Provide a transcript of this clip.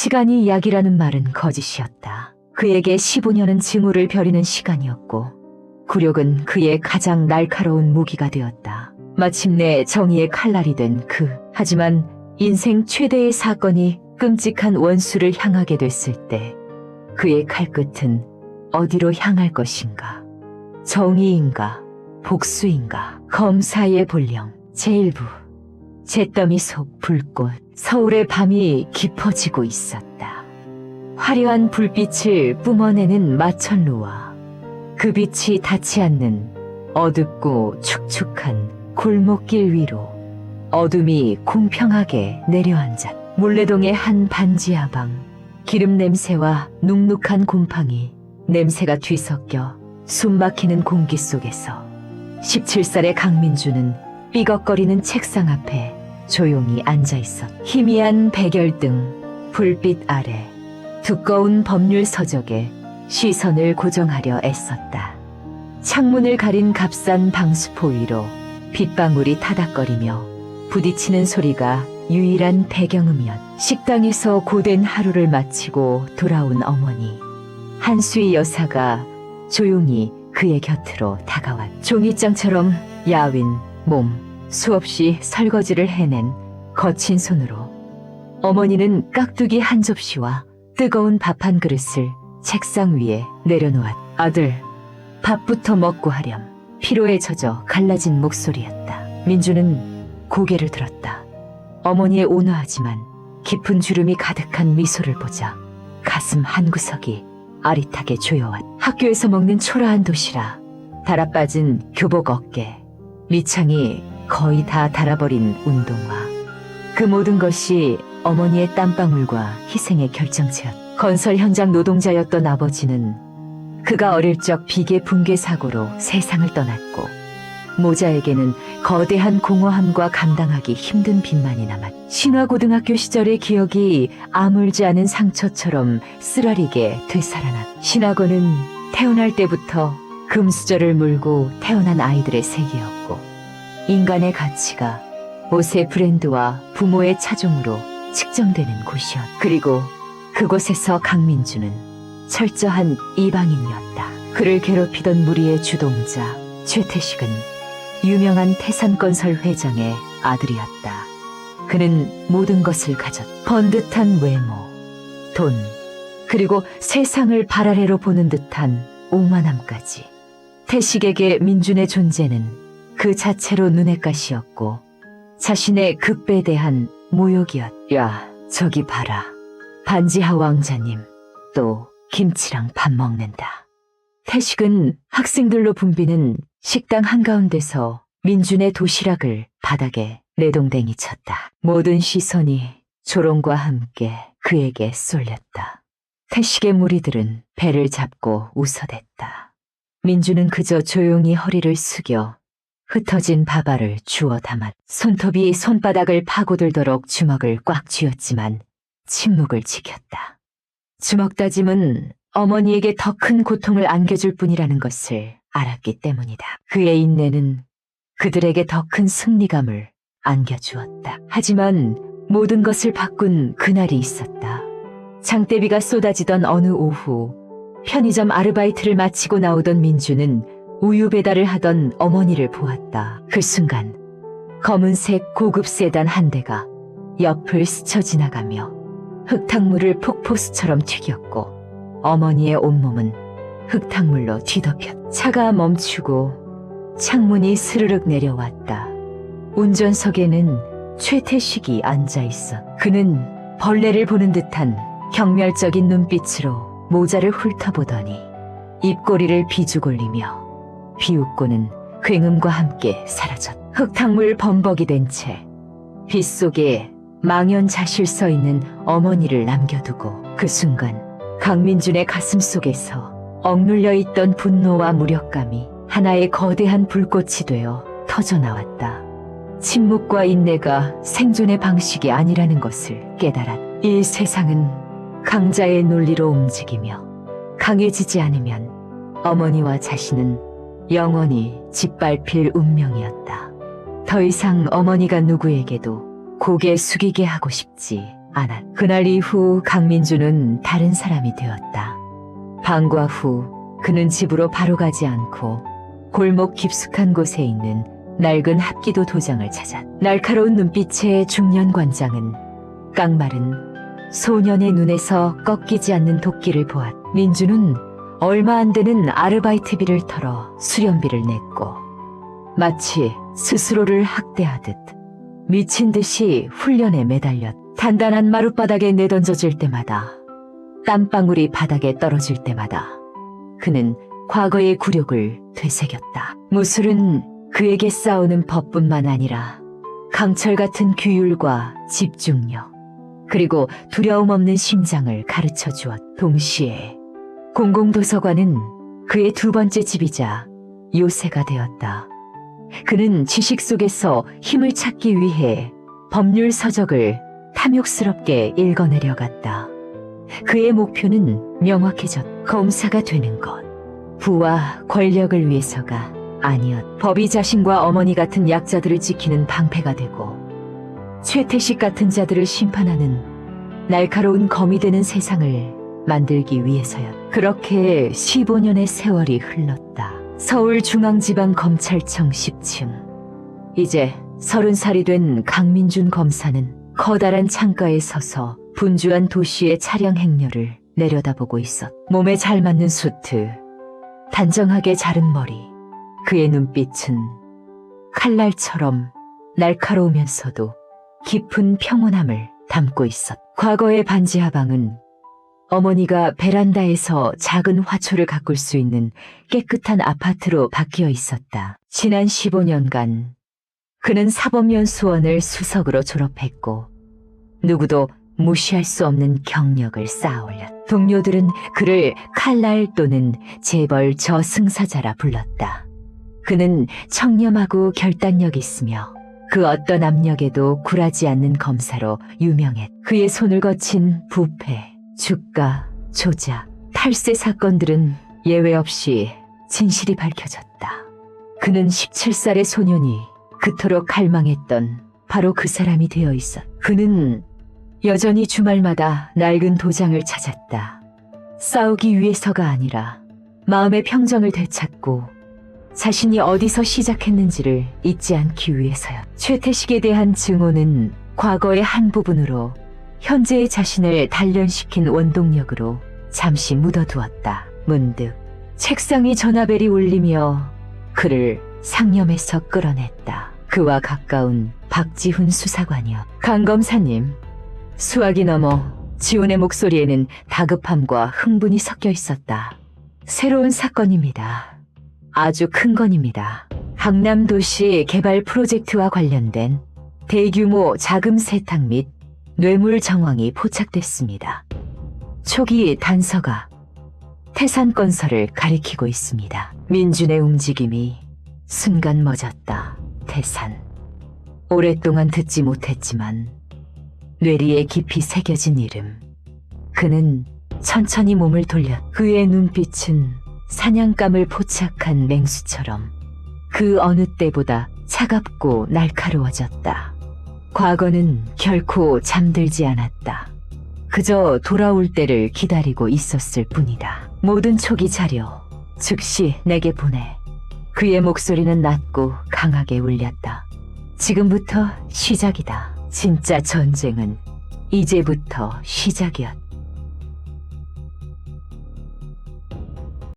시간이 약이라는 말은 거짓이었다. 그에게 15년은 증오를 벼리는 시간이었고, 굴욕은 그의 가장 날카로운 무기가 되었다. 마침내 정의의 칼날이 된 그, 하지만 인생 최대의 사건이 끔찍한 원수를 향하게 됐을 때, 그의 칼끝은 어디로 향할 것인가? 정의인가? 복수인가? 검사의 본령, 제1부. 잿더미 속 불꽃, 서울의 밤이 깊어지고 있었다. 화려한 불빛을 뿜어내는 마천루와 그 빛이 닿지 않는 어둡고 축축한 골목길 위로 어둠이 공평하게 내려앉았. 물레동의 한 반지 하방, 기름 냄새와 눅눅한 곰팡이, 냄새가 뒤섞여 숨막히는 공기 속에서 17살의 강민주는 삐걱거리는 책상 앞에 조용히 앉아 있었. 희미한 백열등, 불빛 아래 두꺼운 법률 서적에 시선을 고정하려 애썼다. 창문을 가린 값싼 방수포 위로 빗방울이 타닥거리며 부딪히는 소리가 유일한 배경음이었. 식당에서 고된 하루를 마치고 돌아온 어머니. 한수희 여사가 조용히 그의 곁으로 다가왔. 종이장처럼 야윈 몸 수없이 설거지를 해낸 거친 손으로 어머니는 깍두기 한 접시와 뜨거운 밥 한 그릇을 책상 위에 내려놓았. 아들, 밥부터 먹고 하렴. 피로에 젖어 갈라진 목소리였다. 민주는 고개를 들었다. 어머니의 온화하지만 깊은 주름이 가득한 미소를 보자 가슴 한 구석이 아릿하게 조여왔. 학교에서 먹는 초라한 도시락, 달아빠진 교복 어깨, 밑창이 거의 다 달아버린 운동화. 그 모든 것이 어머니의 땀방울과 희생의 결정체였다. 건설 현장 노동자였던 아버지는 그가 어릴 적 비계 붕괴 사고로 세상을 떠났고 모자에게는 거대한 공허함과 감당하기 힘든 빚만이 남았. 신화고등학교 시절의 기억이 아물지 않은 상처처럼 쓰라리게 되살아났. 신화고는 태어날 때부터 금수저를 물고 태어난 아이들의 세계였고 인간의 가치가 옷의 브랜드와 부모의 차종으로 측정되는 곳이었. 그리고 그곳에서 강민주는 철저한 이방인이었다. 그를 괴롭히던 무리의 주동자 최태식은 유명한 태산건설 회장의 아들이었다. 그는 모든 것을 가졌. 번듯한 외모, 돈, 그리고 세상을 발아래로 보는 듯한 오만함까지. 태식에게 민준의 존재는 그 자체로 눈의 가시였고 자신의 극배에 대한 모욕이었. 야, 저기 봐라. 반지하 왕자님, 또 김치랑 밥 먹는다. 태식은 학생들로 붐비는 식당 한가운데서 민준의 도시락을 바닥에 내동댕이 쳤다. 모든 시선이 조롱과 함께 그에게 쏠렸다. 태식의 무리들은 배를 잡고 웃어댔다. 민준은 그저 조용히 허리를 숙여 흩어진 밥알을 주워 담았. 손톱이 손바닥을 파고들도록 주먹을 꽉 쥐었지만 침묵을 지켰다. 주먹 다짐은 어머니에게 더 큰 고통을 안겨줄 뿐이라는 것을 알았기 때문이다. 그의 인내는 그들에게 더 큰 승리감을 안겨주었다. 하지만 모든 것을 바꾼 그날이 있었다. 장대비가 쏟아지던 어느 오후 편의점 아르바이트를 마치고 나오던 민주는 우유 배달을 하던 어머니를 보았다. 그 순간 검은색 고급 세단 한 대가 옆을 스쳐 지나가며 흙탕물을 폭포수처럼 튀겼고 어머니의 온몸은 흙탕물로 뒤덮였. 차가 멈추고 창문이 스르륵 내려왔다. 운전석에는 최태식이 앉아 있어. 그는 벌레를 보는 듯한 경멸적인 눈빛으로 모자를 훑어보더니 입꼬리를 비죽 올리며 비웃고는 굉음과 함께 사라졌. 흙탕물 범벅이 된 채 빗속에 망연자실 서 있는 어머니를 남겨두고 그 순간 강민준의 가슴 속에서 억눌려 있던 분노와 무력감이 하나의 거대한 불꽃이 되어 터져나왔다. 침묵과 인내가 생존의 방식이 아니라는 것을 깨달았. 이 세상은 강자의 논리로 움직이며 강해지지 않으면 어머니와 자신은 영원히 짓밟힐 운명이었다. 더 이상 어머니가 누구에게도 고개 숙이게 하고 싶지 않았. 그날 이후 강민주는 다른 사람이 되었다. 방과 후 그는 집으로 바로 가지 않고 골목 깊숙한 곳에 있는 낡은 합기도 도장을 찾아 날카로운 눈빛의 중년 관장은 깡마른 소년의 눈에서 꺾이지 않는 도끼를 보았. 민주는 얼마 안 되는 아르바이트비를 털어 수련비를 냈고 마치 스스로를 학대하듯 미친 듯이 훈련에 매달렸. 단단한 마룻바닥에 내던져질 때마다 땀방울이 바닥에 떨어질 때마다 그는 과거의 굴욕을 되새겼다. 무술은 그에게 싸우는 법뿐만 아니라 강철 같은 규율과 집중력 그리고 두려움 없는 심장을 가르쳐 주었. 동시에 공공도서관은 그의 두 번째 집이자 요새가 되었다. 그는 지식 속에서 힘을 찾기 위해 법률 서적을 탐욕스럽게 읽어내려 갔다. 그의 목표는 명확해졌. 검사가 되는 것. 부와 권력을 위해서가 아니었. 법이 자신과 어머니 같은 약자들을 지키는 방패가 되고 최태식 같은 자들을 심판하는 날카로운 검이 되는 세상을 만들기 위해서였. 그렇게 15년의 세월이 흘렀다. 서울중앙지방검찰청 10층. 이제 서른 살이 된 강민준 검사는 커다란 창가에 서서 분주한 도시의 차량 행렬을 내려다보고 있었. 몸에 잘 맞는 수트, 단정하게 자른 머리, 그의 눈빛은 칼날처럼 날카로우면서도 깊은 평온함을 담고 있었. 과거의 반지 하방은 어머니가 베란다에서 작은 화초를 가꿀 수 있는 깨끗한 아파트로 바뀌어 있었다. 지난 15년간 그는 사법연수원을 수석으로 졸업했고 누구도 무시할 수 없는 경력을 쌓아올렸. 동료들은 그를 칼날 또는 재벌 저승사자라 불렀다. 그는 청렴하고 결단력 있으며 그 어떤 압력에도 굴하지 않는 검사로 유명했. 그의 손을 거친 부패, 주가, 조작, 탈세 사건들은 예외 없이 진실이 밝혀졌다. 그는 17살의 소년이 그토록 갈망했던 바로 그 사람이 되어 있었. 그는 여전히 주말마다 낡은 도장을 찾았다. 싸우기 위해서가 아니라 마음의 평정을 되찾고 자신이 어디서 시작했는지를 잊지 않기 위해서였. 최태식에 대한 증오는 과거의 한 부분으로 현재의 자신을 단련시킨 원동력으로 잠시 묻어두었다. 문득 책상이 전화벨이 울리며 그를 상념에서 끌어냈다. 그와 가까운 박지훈 수사관이여. 강 검사님, 수학이 넘어 지훈의 목소리에는 다급함과 흥분이 섞여 있었다. 새로운 사건입니다. 아주 큰 건입니다. 강남 도시 개발 프로젝트와 관련된 대규모 자금 세탁 및 뇌물 정황이 포착됐습니다. 초기 단서가 태산 건설을 가리키고 있습니다. 민준의 움직임이 순간 멎었다. 태산. 오랫동안 듣지 못했지만 뇌리에 깊이 새겨진 이름. 그는 천천히 몸을 돌려 그의 눈빛은 사냥감을 포착한 맹수처럼 그 어느 때보다 차갑고 날카로워졌다. 과거는 결코 잠들지 않았다. 그저 돌아올 때를 기다리고 있었을 뿐이다. 모든 초기 자료 즉시 내게 보내. 그의 목소리는 낮고 강하게 울렸다. 지금부터 시작이다. 진짜 전쟁은 이제부터 시작이었다.